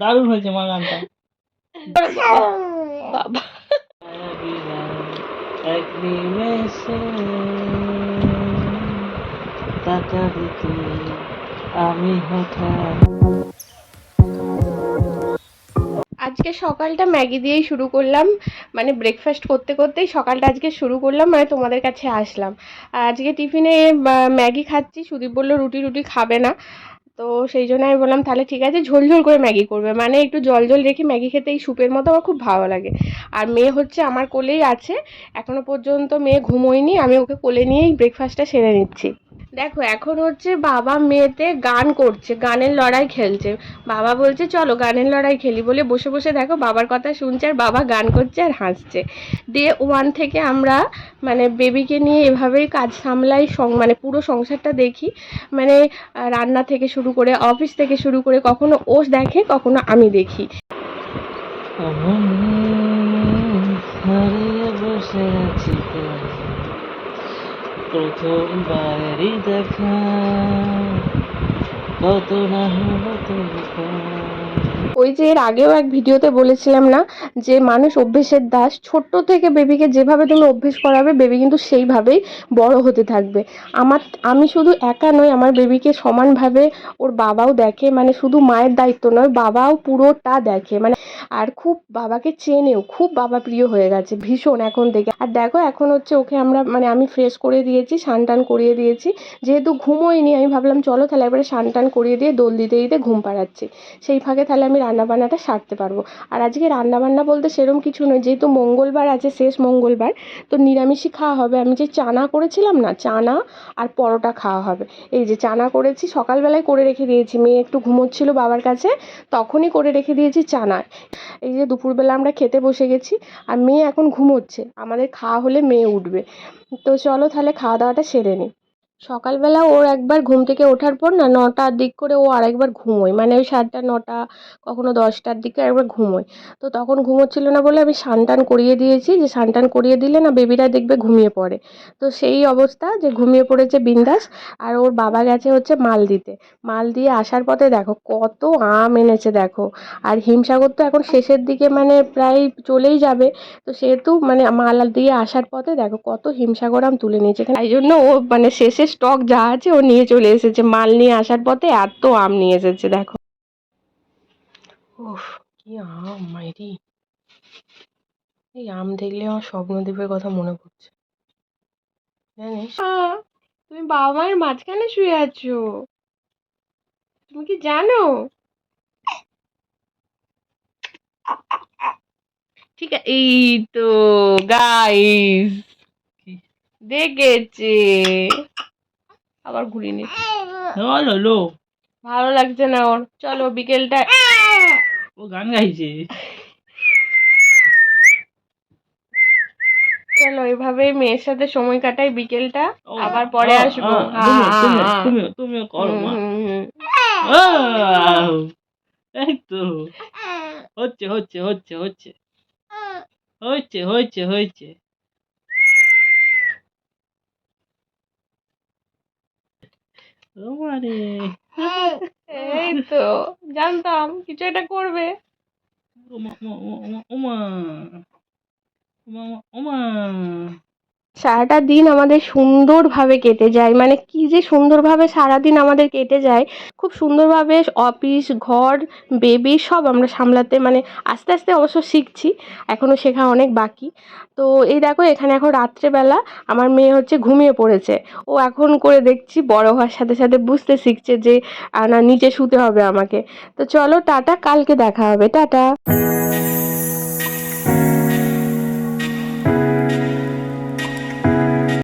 দারুণ হয়েছে মা গানটা। আমি আজকে সকালটা ম্যাগি দিয়েই শুরু করলাম মানে ব্রেকফাস্ট করতে করতেই সকালটা আজকে শুরু করলাম মানে তোমাদের কাছে আসলাম। আজকে টিফিনে ম্যাগি খাচ্ছি, সুদীপ বলল রুটি রুটি খাবে না। তো সেই জন্য আমি বললাম, তাহলে ঠিক আছে, ঝোল ঝোল করে ম্যাগি করবে। মানে একটু জল জল রেখে ম্যাগি খেতে এই স্যুপের মতো আমার খুব ভালো লাগে। আর মেয়ে হচ্ছে আমার কোলেই আছে। এখনও পর্যন্ত মেয়ে ঘুমোয়নি, আমি ওকে কোলে নিয়েই ব্রেকফাস্টটা সেরে নিচ্ছি। দেখো, এখন হচ্ছে বাবা মেয়েতে গান করছে, গানের লড়াই খেলছে। বাবা বলছে, চলো গানের লড়াই খেলি। বলে বসে বসে দেখো বাবার কথা শুনছে আর বাবা গান করছে আর হাসছে। ডে ওয়ান থেকে আমরা মানে বেবিকে নিয়ে এভাবেই কাজ সামলাই মানে পুরো সংসারটা দেখি। মানে রান্না থেকে শুরু করে অফিস থেকে শুরু করে কখনো ও দেখে, কখনো আমি দেখি। বসে আছি? প্রথমবারই দেখা। কত না ওই যে এর আগেও এক ভিডিওতে বলেছিলাম না, যে মানুষ অভ্যেসের দাস, ছোট্ট থেকে বেবিকে যেভাবে তুমি অভ্যেস করাবে, বেবি কিন্তু সেইভাবেই বড় হতে থাকবে। আমার, আমি শুধু একা নই, আমার বেবিকে সমানভাবে ওর বাবাও দেখে মানে শুধু মায়ের দায়িত্ব নয়, বাবাও পুরোটা দেখে। মানে আর খুব বাবাকে চেনেও, খুব বাবা প্রিয় হয়ে গেছে, ভীষণ এখন থেকে আর দেখো, এখন হচ্ছে ওকে আমরা মানে আমি ফ্রেশ করে দিয়েছি স্নান টান করিয়ে দিয়েছি। যেহেতু ঘুমোয়নি, আমি ভাবলাম চলো তাহলে একবারে স্নান টান করিয়ে দিয়ে দোল দিতে দিতে ঘুম পাড়াচ্ছি। সেই ফাঁকে তাহলে আমি রান্নাবান্নাটা সারতে পারব। আর আজকে রান্নাবান্না বলতে সেরম কিছু নয়, যেহেতু মঙ্গলবার আছে, শেষ মঙ্গলবার, তো নিরামিষই খাওয়া হবে। আমি যে চানা করেছিলাম না, চানা আর পরোটা খাওয়া হবে। এই যে চানা করেছি, সকালবেলায় করে রেখে দিয়েছি। মেয়ে একটু ঘুমোচ্ছিল বাবার কাছে, তখনই করে রেখে দিয়েছি চানা। এই যে দুপুরবেলা আমরা খেতে বসে গেছি আর মেয়ে এখন ঘুমোচ্ছে। আমাদের খাওয়া হলে মেয়ে উঠবে। তো চলো তাহলে খাওয়া দাওয়াটা সেরে নিই সকালবেলা ওর একবার ঘুম থেকে ওঠার পর না নটার দিক করে ও আরেকবার ঘুমোয়। মানে ওই সাতটা, নটা, কখনো দশটার দিকে একবার ঘুমোয়। তো তখন ঘুমোচ্ছিল না বলে আমি স্নান টান করিয়ে দিয়েছি যে স্নান টান করিয়ে দিলে না বেবিরা দেখবে ঘুমিয়ে পড়ে। তো সেই অবস্থা যে ঘুমিয়ে পড়েছে বিন্দাস আর ওর বাবা গেছে হচ্ছে মাল দিতে মাল দিয়ে আসার পথে দেখো কত আম এনেছে দেখো। আর হিমসাগর তো এখন শেষের দিকে মানে প্রায় চলেই যাবে। তো সেহেতু মানে মাল দিয়ে আসার পথে দেখো কত হিমসাগর আম তুলে নিয়েছে। তাই জন্য ও মানে শেষে স্টক যা আছে ও নিয়ে চলে এসেছে। মাল নিয়ে আসার পথে এত আম নিয়ে এসেছে দেখো। উফ কি আম মাইরি। এই আম দেখলে আমার স্বপ্নদ্বীপের কথা মনে পড়ছে। জানিস? তুমি বাবা মায়ের মাঝখানে শুয়ে আছো। তুমি কি জানো? ঠিক আছে এই তো গাইস? দেখেছে। আবার ঘুরিয়ে নিচ্ছে। ভালো লাগছে না ওর। চলো বিকেলটা ও গান গাইছে। চলো এভাবেই মেয়ের সাথে সময় কাটাই বিকেলটা। আবার পরে আসব। তুমিও, করো এই তো। হচ্ছে হচ্ছে হচ্ছে হচ্ছে। হচ্ছে হচ্ছে হচ্ছে। ও মারে এই তো জানতাম কিছু একটা করবে। ওমা ওমা ওমা ওমা সারাটা দিন আমাদের সুন্দরভাবে কেটে যায়। মানে কি যে সুন্দরভাবে সারাদিন আমাদের কেটে যায়। খুব সুন্দরভাবে অফিস ঘর বেবি সব আমরা সামলাতে মানে আস্তে আস্তে অবশ্য শিখছি এখনও শেখা অনেক বাকি। তো এই দেখো, এখানে এখন রাত্রেবেলা আমার মেয়ে হচ্ছে ঘুমিয়ে পড়েছে। ও এখন করে দেখছি, বড় হওয়ার সাথে সাথে বুঝতে শিখছে যে না, নিচে শুতে হবে আমাকে। তো চলো, টাটা, কালকে দেখা হবে। টাটা।